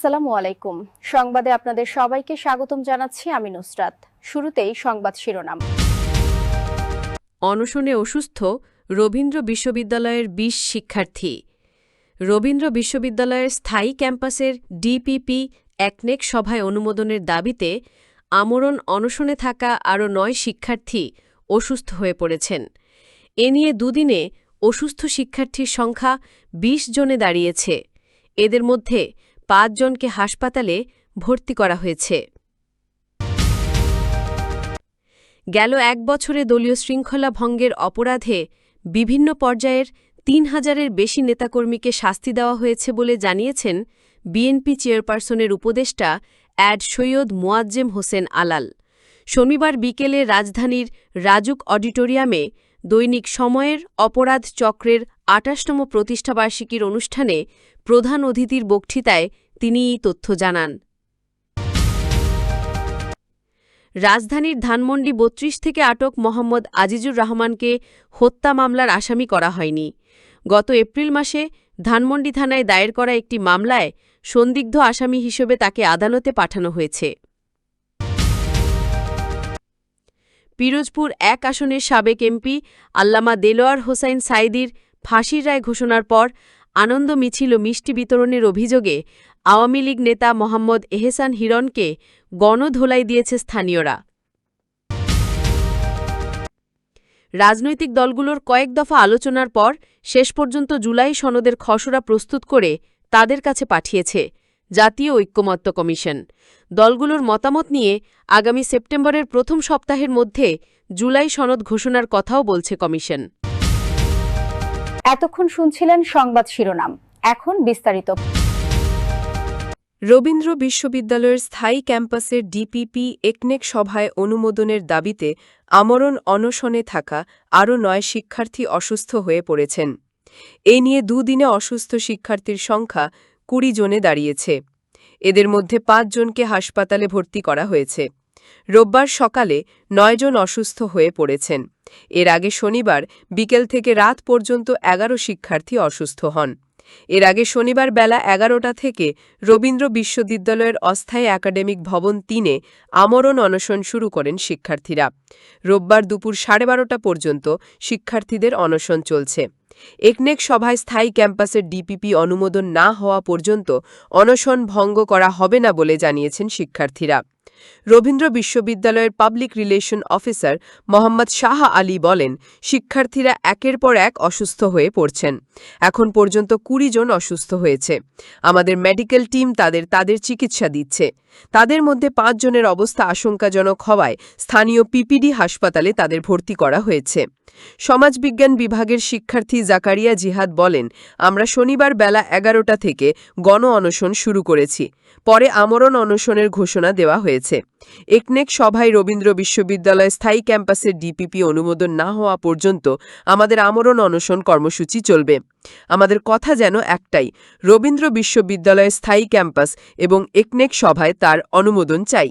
আসসালামু আলাইকুম। সংবাদে আপনাদের সবাইকে স্বাগতম জানাচ্ছি আমি নুসরাত। শুরুতেই সংবাদ শিরোনাম। অনশনে অসুস্থ রবীন্দ্র বিশ্ববিদ্যালয়ের ২০ শিক্ষার্থী। রবীন্দ্র বিশ্ববিদ্যালয়ের স্থায়ী ক্যাম্পাসের ডিপিপি একনেক সভায় অনুমোদনের দাবিতে আমরণ অনশনে থাকা আরও নয় শিক্ষার্থী অসুস্থ হয়ে পড়েছেন। এ নিয়ে দুদিনে অসুস্থ শিক্ষার্থীর সংখ্যা ২০ জনে দাঁড়িয়েছে। এদের মধ্যে পাঁচজনকে হাসপাতালে ভর্তি করা হয়েছে। গেল এক বছরে দলীয় শৃঙ্খলা ভঙ্গের অপরাধে বিভিন্ন পর্যায়ের তিন হাজারের বেশি নেতাকর্মীকে শাস্তি দেওয়া হয়েছে বলে জানিয়েছেন বিএনপি চেয়ারপারসনের উপদেষ্টা অ্যাড সৈয়দ মোয়াজ্জেম হোসেন আলাল। শনিবার বিকেলে রাজধানীর রাজুক অডিটোরিয়ামে দৈনিক সময়ের অপরাধ চক্রের আটাশতম প্রতিষ্ঠাবার্ষিকীর অনুষ্ঠানে প্রধান অতিথির বক্তৃতায় তিনি এই তথ্য জানান। রাজধানীর ধানমন্ডি বত্রিশ থেকে আটক মোহাম্মদ আজিজুর রহমানকে হত্যা মামলার আসামি করা হয়নি। গত এপ্রিল মাসে ধানমন্ডি থানায় দায়ের করা একটি মামলায় সন্দিগ্ধ আসামি হিসেবে তাকে আদালতে পাঠানো হয়েছে। পিরোজপুর এক আসনের সাবেক এমপি আল্লামা দেলোয়ার হোসাইন সাইদির ফাঁসির রায় ঘোষণার পর আনন্দ মিছিল মিষ্টি বিতরণের অভিযোগে আওয়ামী লীগ নেতা মোহাম্মদ এহসান হিরণকে গণধোলাই দিয়েছে স্থানীয়রা। রাজনৈতিক দলগুলোর কয়েক দফা আলোচনার পর শেষ পর্যন্ত জুলাই সনদের খসড়া প্রস্তুত করে তাদের কাছে পাঠিয়েছে জাতীয় ঐক্যমত্য কমিশন। দলগুলোর মতামত নিয়ে আগামী সেপ্টেম্বরের প্রথম সপ্তাহের মধ্যে জুলাই সনদ ঘোষণার কথাও বলছে কমিশন। এতক্ষণ শুনছিলেন সংবাদ শিরোনাম। এখন বিস্তারিত। রবীন্দ্র বিশ্ববিদ্যালয়ের স্থায়ী ক্যাম্পাসের ডিপিপি একনেক সভায় অনুমোদনের দাবিতে আমরণ অনশনে থাকা আরও নয় শিক্ষার্থী অসুস্থ হয়ে পড়েছেন। এ নিয়ে দুদিনে অসুস্থ শিক্ষার্থীর সংখ্যা কুড়ি জনে দাঁড়িয়েছে। এদের মধ্যে পাঁচজনকে হাসপাতালে ভর্তি করা হয়েছে। রোববার সকালে নয়জন অসুস্থ হয়ে পড়েছেন। এর আগে শনিবার বিকেল থেকে রাত পর্যন্ত এগারো শিক্ষার্থী অসুস্থ হন। এর আগে শনিবার বেলা এগারোটা থেকে রবীন্দ্র বিশ্ববিদ্যালয়ের অস্থায়ী একাডেমিক ভবন তিনে আমরণ অনশন শুরু করেন শিক্ষার্থীরা। রোববার দুপুর সাড়ে বারোটা পর্যন্ত শিক্ষার্থীদের অনশন চলছে। একনেক সভায় স্থায়ী ক্যাম্পাসের ডিপিপি অনুমোদন না হওয়া পর্যন্ত অনশন ভঙ্গ করা হবে না বলে জানিয়েছেন শিক্ষার্থীরা। রবীন্দ্র বিশ্ববিদ্যালয়ের public relation officer Mohammad Shah Ali বলেন, শিক্ষার্থীরা একের পর এক অসুস্থ হয়ে পড়ছেন। এখন পর্যন্ত কুড়ি জন অসুস্থ হয়েছে। আমাদের মেডিকেল টিম তাদের তাদের চিকিৎসা দিচ্ছে। তাদের মধ্যে পাঁচ জনের অবস্থা আশঙ্কাজনক হওয়ায় স্থানীয় পিপিডি হাসপাতালে তাদের ভর্তি করা হয়েছে। সমাজবিজ্ঞান বিভাগের শিক্ষার্থী জাকারিয়া জিহাদ বলেন, আমরা শনিবার বেলা এগারোটা থেকে গণ অনশন শুরু করেছি। পরে আমরণ অনশনের ঘোষণা দেওয়া হয়েছে। একনেক সভায় রবীন্দ্র বিশ্ববিদ্যালয় স্থায়ী ক্যাম্পাসের ডিপিপি অনুমোদন না হওয়া পর্যন্ত আমাদের আমরণ অনশন কর্মসূচি চলবে। আমাদের কথা যেন একটাই, রবীন্দ্র বিশ্ববিদ্যালয়ের স্থায়ী ক্যাম্পাস এবং একনেক সভায় তার অনুমোদন চাই।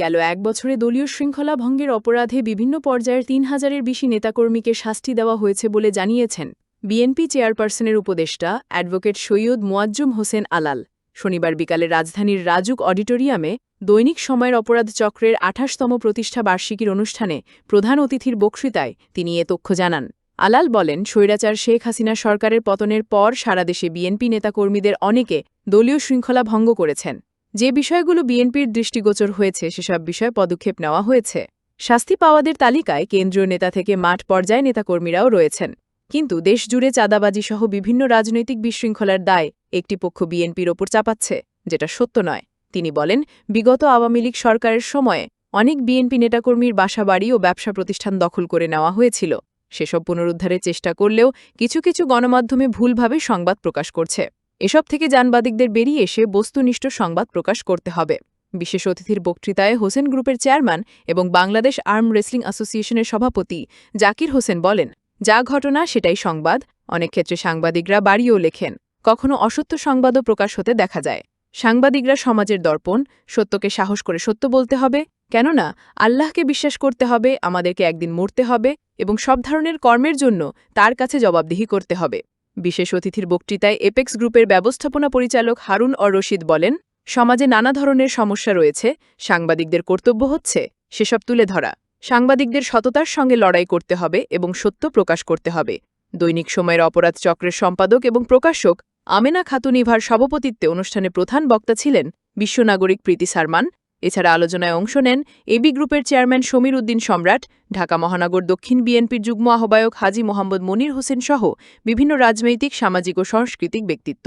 গেল এক বছরে দলীয় শৃঙ্খলা ভঙ্গের অপরাধে বিভিন্ন পর্যায়ের তিন হাজারের বেশি নেতাকর্মীকে শাস্তি দেওয়া হয়েছে বলে জানিয়েছেন বিএনপি চেয়ারপারসনের উপদেষ্টা অ্যাডভোকেট সৈয়দ মোয়াজ্জুম হোসেন আলাল। শনিবার বিকালে রাজধানীর রাজুক অডিটোরিয়ামে দৈনিক সময়ের অপরাধ চক্রের আঠাশতম প্রতিষ্ঠা বার্ষিকীর অনুষ্ঠানে প্রধান অতিথির বক্তৃতায় তিনি এ তথ্য জানান। আলাল বলেন, স্বৈরাচার শেখ হাসিনা সরকারের পতনের পর সারা দেশে বিএনপি নেতাকর্মীদের অনেকে দলীয় শৃঙ্খলা ভঙ্গ করেছেন। যে বিষয়গুলো বিএনপির দৃষ্টিগোচর হয়েছে, সেসব বিষয়ে পদক্ষেপ নেওয়া হয়েছে। শাস্তি পাওয়াদের তালিকায় কেন্দ্রীয় নেতা থেকে মাঠ পর্যায়ে নেতাকর্মীরাও রয়েছেন। কিন্তু দেশজুড়ে চাঁদাবাজি সহ বিভিন্ন রাজনৈতিক বিশৃঙ্খলার দায় একটি পক্ষ বিএনপির ওপর চাপাচ্ছে, যেটা সত্য নয়। তিনি বলেন, বিগত আওয়ামী লীগ সরকারের সময়ে অনেক বিএনপি নেতাকর্মীর বাসাবাড়ি ও ব্যবসা প্রতিষ্ঠান দখল করে নেওয়া হয়েছিল। সেসব পুনরুদ্ধারের চেষ্টা করলেও কিছু কিছু গণমাধ্যমে ভুলভাবে সংবাদ প্রকাশ করছে। এসব থেকে জানবাদিকদের বেরিয়ে এসে বস্তুনিষ্ঠ সংবাদ প্রকাশ করতে হবে। বিশেষ অতিথির বক্তৃতায় হোসেন গ্রুপের চেয়ারম্যান এবং বাংলাদেশ আর্ম রেসলিং অ্যাসোসিয়েশনের সভাপতি জাকির হোসেন বলেন, যা ঘটনা সেটাই সংবাদ। অনেক ক্ষেত্রে সাংবাদিকরা বাড়িও লেখেন। কখনো অসত্য সংবাদও প্রকাশ হতে দেখা যায়। সাংবাদিকরা সমাজের দর্পণ, সত্যকে সাহস করে সত্য বলতে হবে। কেননা, আল্লাহকে বিশ্বাস করতে হবে, আমাদেরকে একদিন মরতে হবে এবং সব ধরনের কর্মের জন্য তার কাছে জবাবদিহি করতে হবে। বিশেষ অতিথির বক্তৃতায় এপেক্স গ্রুপের ব্যবস্থাপনা পরিচালক হারুন অর রশিদ বলেন, সমাজে নানা ধরনের সমস্যা রয়েছে, সাংবাদিকদের কর্তব্য হচ্ছে সেসব তুলে ধরা। সাংবাদিকদের সততার সঙ্গে লড়াই করতে হবে এবং সত্য প্রকাশ করতে হবে। দৈনিক সময়ের অপরাধ চক্রের সম্পাদক এবং প্রকাশক আমেনা খাতুন ইভার সভাপতিত্বে অনুষ্ঠানে প্রধান বক্তা ছিলেন বিশ্বনাগরিক প্রীতি সারমান এছাড়া আলোচনায় অংশ নেন এবি গ্রুপের চেয়ারম্যান সমীর উদ্দিন সম্রাট, ঢাকা মহানগর দক্ষিণ বিএনপির যুগ্ম আহ্বায়ক হাজি মোহাম্মদ মনির হোসেন সহ বিভিন্ন রাজনৈতিক, সামাজিক ও সাংস্কৃতিক ব্যক্তিত্ব।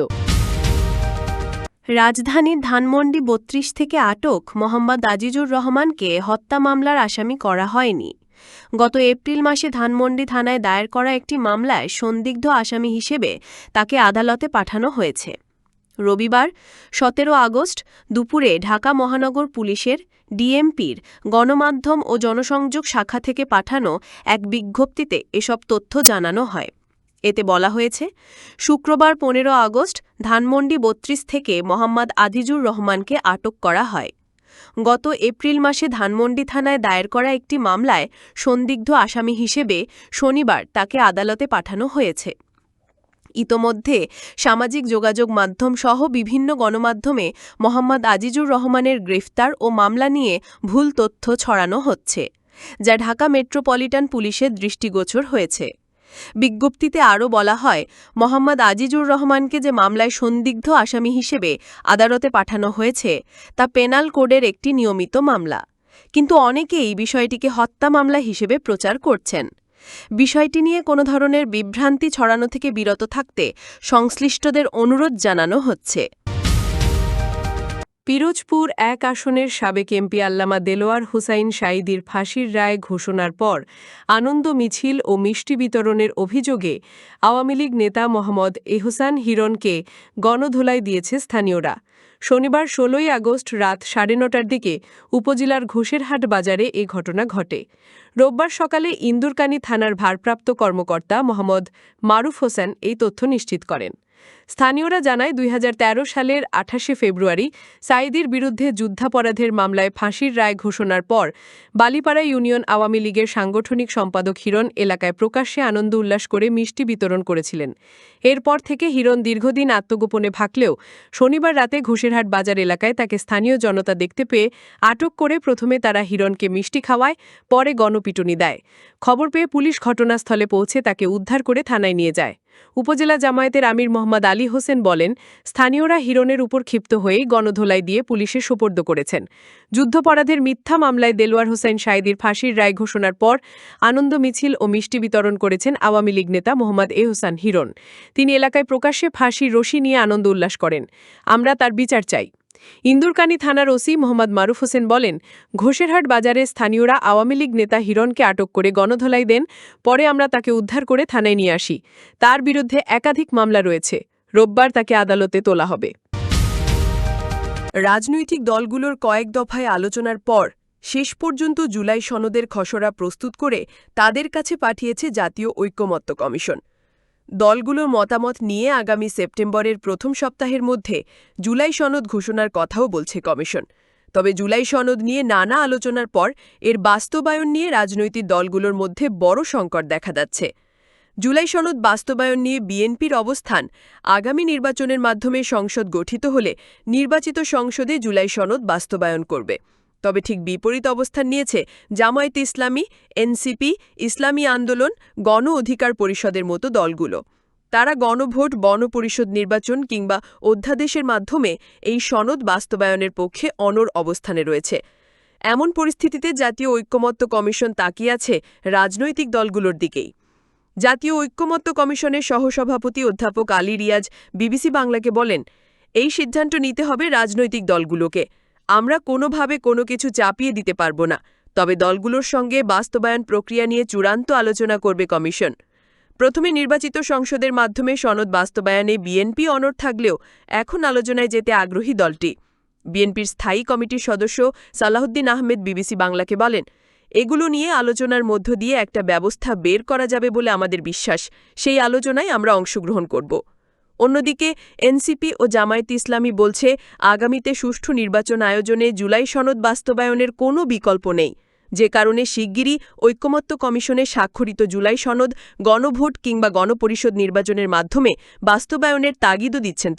রাজধানীর ধানমন্ডি বত্রিশ থেকে আটক মোহাম্মদ আজিজুর রহমানকে হত্যা মামলার আসামি করা হয়নি। গত এপ্রিল মাসে ধানমন্ডি থানায় দায়ের করা একটি মামলায় সন্দিগ্ধ আসামি হিসেবে তাকে আদালতে পাঠানো হয়েছে। রবিবার, সতেরো আগস্ট, দুপুরে ঢাকা মহানগর পুলিশের ডিএমপির গণমাধ্যম ও জনসংযোগ শাখা থেকে পাঠানো এক বিজ্ঞপ্তিতে এসব তথ্য জানানো হয়। এতে বলা হয়েছে, শুক্রবার পনেরো আগস্ট ধানমন্ডি বত্রিশ থেকে মোহাম্মদ আজিজুর রহমানকে আটক করা হয়। গত এপ্রিল মাসে ধানমন্ডি থানায় দায়ের করা একটি মামলায় সন্দিগ্ধ আসামি হিসেবে শনিবার তাকে আদালতে পাঠানো হয়েছে। ইতোমধ্যে সামাজিক যোগাযোগ মাধ্যম সহ বিভিন্ন গণমাধ্যমে মোহাম্মদ আজিজুর রহমানের গ্রেফতার ও মামলা নিয়ে ভুল তথ্য ছড়ানো হচ্ছে, যা ঢাকা মেট্রোপলিটন পুলিশের দৃষ্টিগোচর হয়েছে। বিজ্ঞপ্তিতে আরও বলা হয়, মোহাম্মদ আজিজুর রহমানকে যে মামলায় সন্দিগ্ধ আসামি হিসেবে আদালতে পাঠানো হয়েছে, তা পেনাল কোডের একটি নিয়মিত মামলা। কিন্তু অনেকেই বিষয়টিকে হত্যা মামলা হিসেবে প্রচার করছেন। বিষয়টি নিয়ে কোনো ধরনের বিভ্রান্তি ছড়ানো থেকে বিরত থাকতে সংশ্লিষ্টদের অনুরোধ জানানো হচ্ছে। পিরোজপুর এক আসনের সাবেক এমপি আল্লামা দেলোয়ার হুসাইন সাঈদীর ফাঁসির রায় ঘোষণার পর আনন্দ মিছিল ও মিষ্টি বিতরণের অভিযোগে আওয়ামী লীগ নেতা মোহাম্মদ এহসান হিরণকে গণধোলাই দিয়েছে স্থানীয়রা। শনিবার ষোলোই আগস্ট রাত সাড়ে নটার দিকে উপজেলার ঘোষেরহাট বাজারে এ ঘটনা ঘটে। রোববার সকালে ইন্দুরকানী থানার ভারপ্রাপ্ত কর্মকর্তা মোহাম্মদ মারুফ হোসেন এই তথ্য নিশ্চিত করেন। স্থানীয়রা জানায়, দুই হাজার তেরো সালের আঠাশে ফেব্রুয়ারি সাইদির বিরুদ্ধে যুদ্ধাপরাধের মামলায় ফাঁসির রায় ঘোষণার পর বালিপাড়া ইউনিয়ন আওয়ামী লীগের সাংগঠনিক সম্পাদক হিরণ এলাকায় প্রকাশ্যে আনন্দ উল্লাস করে মিষ্টি বিতরণ করেছিলেন। এরপর থেকে হিরণ দীর্ঘদিন আত্মগোপনে ভাগলেও শনিবার রাতে ঘোষেরহাট বাজার এলাকায় তাকে স্থানীয় জনতা দেখতে পেয়ে আটক করে প্রথমে তারা হিরণকে মিষ্টি খাওয়ায়, পরে গণপিটুনি দেয়। খবর পেয়ে পুলিশ ঘটনাস্থলে পৌঁছে তাকে উদ্ধার করে থানায় নিয়ে যায়। উপজেলা জামায়াতের আমির মোহাম্মদ আলী হোসেন বলেন, স্থানীয়রা হিরণের উপর ক্ষিপ্ত হয়েই গণধোলাই দিয়ে পুলিশে সোপর্দ করেছেন। যুদ্ধপরাধের মিথ্যা মামলায় দেলোয়ার হোসেন সাইদির ফাঁসির রায় ঘোষণার পর আনন্দ মিছিল ও মিষ্টি বিতরণ করেছেন আওয়ামী লীগ নেতা মোহাম্মদ এহসান হিরণ। তিনি এলাকায় প্রকাশ্যে ফাঁসির রশি নিয়ে আনন্দ উল্লাস করেন। আমরা তার বিচার চাই। ইন্দুরকানী থানার ওসি মোহাম্মদ মারুফ হোসেন বলেন, ঘোষেরহাট বাজারে স্থানীয়রা আওয়ামী লীগ নেতা হিরণকে আটক করে গণধোলাই দেন, পরে আমরা তাকে উদ্ধার করে থানায় নিয়ে আসি। তার বিরুদ্ধে একাধিক মামলা রয়েছে। রোববার তাকে আদালতে তোলা হবে। রাজনৈতিক দলগুলোর কয়েক দফায় আলোচনার পর, শেষ পর্যন্ত জুলাই সনদের খসড়া প্রস্তুত করে তাদের কাছে পাঠিয়েছে জাতীয় ঐক্যমত্য কমিশন। দলগুলোর মতামত নিয়ে আগামী সেপ্টেম্বরের প্রথম সপ্তাহের মধ্যে জুলাই সনদ ঘোষণার কথাও বলছে কমিশন। তবে জুলাই সনদ নিয়ে নানা আলোচনার পর এর বাস্তবায়ন নিয়ে রাজনৈতিক দলগুলোর মধ্যে বড় সংকট দেখা যাচ্ছে। জুলাই সনদ বাস্তবায়ন নিয়ে বিএনপির অবস্থান আগামী নির্বাচনের মাধ্যমে সংসদ গঠিত হলে নির্বাচিত সংসদে জুলাই সনদ বাস্তবায়ন করবে। তবে ঠিক বিপরীত অবস্থান নিয়েছে জামায়াত ইসলামী, এনসিপি, ইসলামী আন্দোলন, গণ অধিকার পরিষদের মতো দলগুলো। তারা গণভোট, বনপরিষদ নির্বাচন কিংবা অধ্যাদেশের মাধ্যমে এই সনদ বাস্তবায়নের পক্ষে অনর অবস্থানে রয়েছে। এমন পরিস্থিতিতে জাতীয় ঐক্যমত্য কমিশন তাকিয়ে আছে রাজনৈতিক দলগুলোর দিকেই। জাতীয় ঐক্যমত্য কমিশনের সহসভাপতি অধ্যাপক আলী রিয়াজ বিবিসি বাংলাকে বলেন, এই সিদ্ধান্ত নিতে হবে রাজনৈতিক দলগুলোকে। আমরা কোনোভাবে কোনো কিছু চাপিয়ে দিতে পারব না। তবে দলগুলোর সঙ্গে বাস্তবায়ন প্রক্রিয়া নিয়ে চূড়ান্ত আলোচনা করবে কমিশন। প্রথমে নির্বাচিত সংসদের মাধ্যমে সনদ বাস্তবায়নে বিএনপি অনড় থাকলেও এখন আলোচনায় যেতে আগ্রহী দলটি। বিএনপির স্থায়ী কমিটির সদস্য সালাহুদ্দিন আহমেদ বিবিসি বাংলাকে বলেন, এগুলো নিয়ে আলোচনার মধ্য দিয়ে একটা ব্যবস্থা বের করা যাবে বলে আমাদের বিশ্বাস। সেই আলোচনায় আমরা অংশগ্রহণ করব। অন্যদিকে, এনসিপি ও জামায়াত ইসলামী বলছে, আগামীতে সুষ্ঠু নির্বাচন আয়োজনে জুলাই সনদ বাস্তবায়নের কোনো বিকল্প নেই। যে কারণে শিগগিরই ঐক্যমত্য কমিশনে স্বাক্ষরিত জুলাই সনদ গণভোট কিংবা গণপরিষদ নির্বাচনের মাধ্যমে বাস্তবায়নের তাগিদও দিচ্ছেন